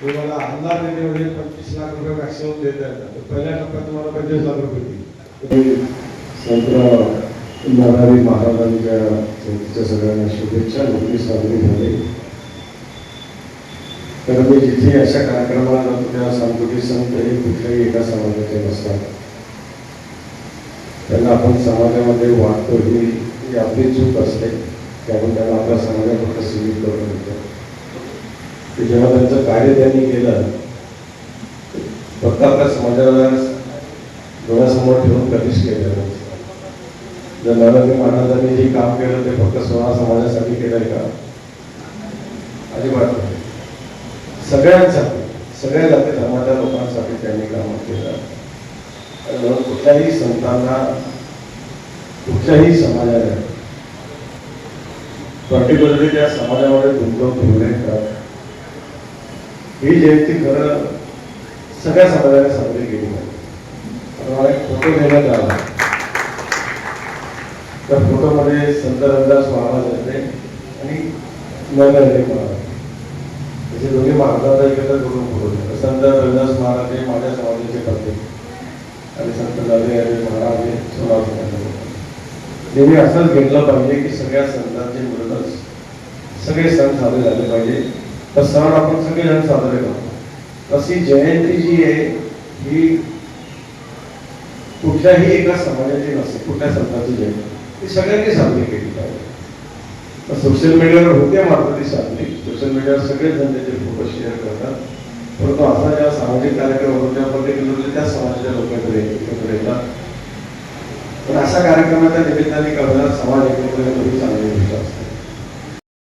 तुम्हाला मला देण्यामध्ये पंचवीस लाख रुपये मॅक्सिमम देत आहेत पहिल्या टप्प्यात तुम्हाला पंचवीस लाख रुपये देईल संत महाराजांच्या जयंतीच्या सगळ्यांना शुभेच्छा. नोकरी साजरी झाली. तर मी जिथे अशा कार्यक्रमाला त्या तेव्हा सांगतो की संत हे कुठल्याही एका समाजाचे नसतात. त्यांना आपण समाजामध्ये वाटतो ही आपली चूक असते. त्यामुळे त्यांना आपल्या समाजात फक्त सीमित करून देतो की जेव्हा त्यांचं कार्य त्यांनी केलं फक्त आपल्या समाजाला डोळ्यासमोर ठेवून कधीच केलं नाही. जर नरहरी महाराजांनी जे काम केलं ते फक्त स्वतः समाजासाठी केलंय का? अजिबात नाही. सगळ्यांसाठी सगळ्या जाती धर्माच्या लोकांसाठी त्यांनी काम केलं. आणि म्हणून कुठल्याही संतांना कुठल्याही समाजाने पर्टिक्युलरली त्या समाजामध्ये गुंतवून ठेवले का? ही जयंती खरं सगळ्या समाजाने साजरी केली पाहिजे मला एक फोटो देण्यात आला त्या फोटोमध्ये संत रंदास महाराज होते आणि नरहरी महाराज त्याचे दोन्ही महाराजांचा एकत्र करून फोटो संत रविदास महाराज हे माझ्या समाजाचे करते आणि संत नरहरी महाराज हे सोलापूर नेहमी असंच घेतलं पाहिजे की सगळ्या संतांचे मिळूनच सगळे सण साजरे झाले पाहिजे. तर सण आपण सगळेजण साजरे करतो. तशी जयंती जी आहे ही कुठल्याही एका समाजाची नसते कुठल्या संतांची जयंती. ती सगळ्यांनी साजरी केली पाहिजे. सोशल मीडियावर होते मात्र ती साजरी. सोशल मीडियावर सगळेच जण त्याचे फोटो शेअर करतात. परंतु असा ज्या सामाजिक कार्यक्रम होतो त्या पर्टिक्युलरली त्या समाजाच्या लोकांकडे एकत्र येतात. पण अशा कार्यक्रमाच्या निमित्ताने कळणार समाज एकत्र चांगले ही चांगली गोष्ट असते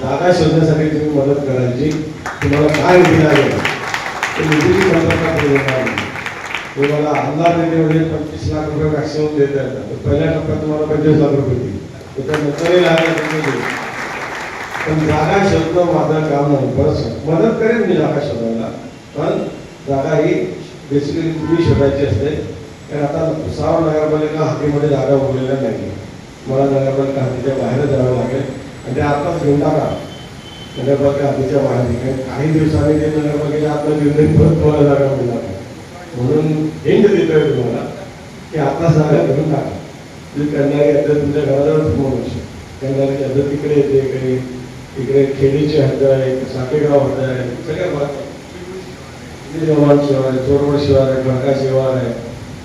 जागा शोधण्यासाठी तुम्ही मदत करायची. तुम्हाला काय निधी लागेल ते निधीची कल्पना देणार नाही. आमदार निधीमध्ये पंचवीस लाख रुपये मॅक्सिमम देत आहेत पहिल्या टप्प्यात तुम्हाला पंचवीस लाख रुपये देईल त्याच्यानंतरही लागेल तर पण जागा शोधणं माझं काम नाही बरं मदत करेन मी जागा शोधायला. पण जागा ही बेसिकली तुम्ही शोधायची असते. कारण आता भुसावळ नगरपालिका हद्दीमध्ये जागा उरलेल्या नाही मला नगरपालिका हद्दीच्या बाहेर जावं लागेल. म्हणजे आणि ते आताच घेऊन टाका नगरपालिका हद्दीच्या बाहेर निघेल काही दिवसांनी ते नगरपालिकेच्या आपलं निर्णय परत तुम्हाला जागा मिळणार नाही. म्हणून हिंट देतोय तुम्हाला की आत्ता जागा घेऊन टाका तुम्ही करणारी हद्द तुमच्या घराजवळ समोर करणारी हद्द तिकडे येते इकडे इकडे खेडीची हद्द आहे साकेगाव हद्द आहे सगळ्या भाग निर्माण शिवार आहे चोरवड शिवार आहे बडका शिवार आहे.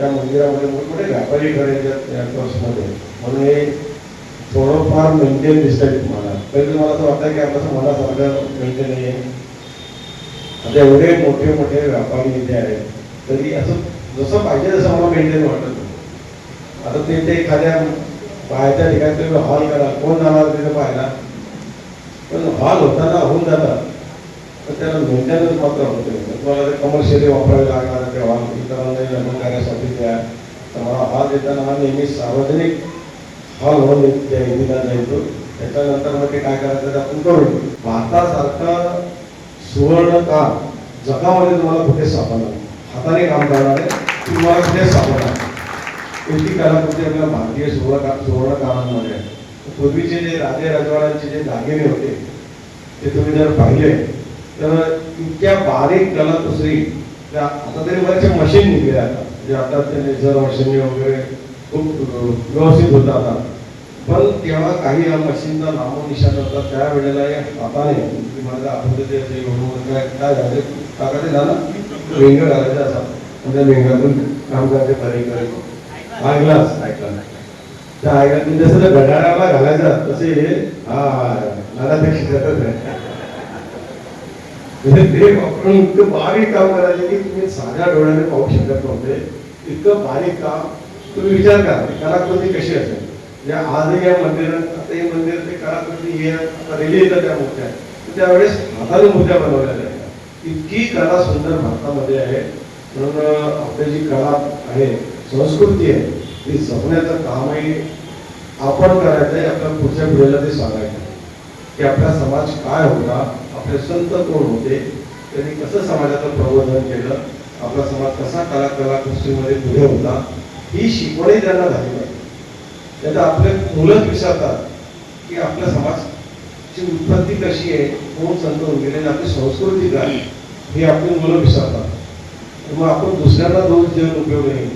त्या मंदिरामध्ये मोठमोठे व्यापारी घर येतात या मध्ये. म्हणून हे थोडंफार मेंटेन दिसतंय तुम्हाला. पहिले मला असं वाटतं की आपलं मनासारखं मेंटेन आहे. आता एवढे मोठे मोठे व्यापारी इथे आहेत. तरी असं जसं पाहिजे तसं मला मेंटेन वाटत आता ते ते एखाद्या पाहायच्या ठिकाणी तुम्ही हॉल करा. कोण जाणार तिथे पाहायला? पण हॉल होताना होऊन जातात. तर त्याला मेंटेनन्स मात्र होत म्हणजे तुम्हाला ते कमर्शियली वापरावे लागणार ते हॉल इतरांनाही लग्न कार्यासाठी द्या तर मला देताना हा नेहमी सार्वजनिक हॉल होऊन त्या दिला जायचो त्याच्यानंतर मग ते काय करायचं ते आपण करून भारतासारखं सुवर्ण काम जगामध्ये तुम्हाला कुठे सापडणार? हाताने काम करणारे तुम्हाला कुठे सापडणार? इतकी कलाकृती आपल्या भारतीय सुवर्ण सुवर्ण कामांमध्ये आहे. पूर्वीचे जे राजे राजवाड्यांचे जे दागिने होते ते तुम्ही जर पाहिले तर इतक्या बारीक कलाकुसरी त्या आता तरी बऱ्याचशा मशीन निघल्या आता. म्हणजे आता ते लेझर मशीन वगैरे खूप व्यवस्थित होतं आता. पण तेव्हा काही या मशीनचा नामो निशाण होता. त्यावेळेला या हाताने माझ्या आठवते ते काय काय झाले? काका ते झालं? वेंग घालायचा असा. म्हणजे आणि त्या मेंगातून काम करायचे पर्यंत ऐकलास ऐकला त्या ऐकला जसं त्या घड्याळाला घालायचा तसे हे हा नानापेक्षा शिकतच आहे म्हणजे ते वापरून इतकं बारीक काम करायचे की तुम्ही साध्या डोळ्याने पाहू शकत नव्हते. इतकं बारीक काम तुम्ही विचार करा कलाकृती कशी असेल? म्हणजे आजही या मंदिरात आता हे मंदिर ते कलाकृती हे आता रेली येतात त्या मूर्त्या. त्यावेळेस हाताने मूर्त्या बनवल्या आहेत इतकी कला सुंदर भारतामध्ये आहे. म्हणून आपली जी कला आहे संस्कृती आहे ती जपण्याचं कामही आपण करायचं आहे आपल्या पुढच्या पिढीला ते सांगायचं की आपला समाज काय होता आपले संत कोण होते? त्यांनी कसं समाजाचं प्रबोधन केलं? आपला समाज कसा कला कलाकृष्टीमध्ये पुढे होता? ही शिकवणही त्यांना झाली पाहिजे. नाही आपले मुलंच विचारतात की आपला समाजची उत्पत्ती कशी आहे? कोण संत होऊन गेले? आणि आपली संस्कृती काय? ही आपली मुलं विचारतात मग आपण दुसऱ्यांना दोष देऊन उपयोग नाही.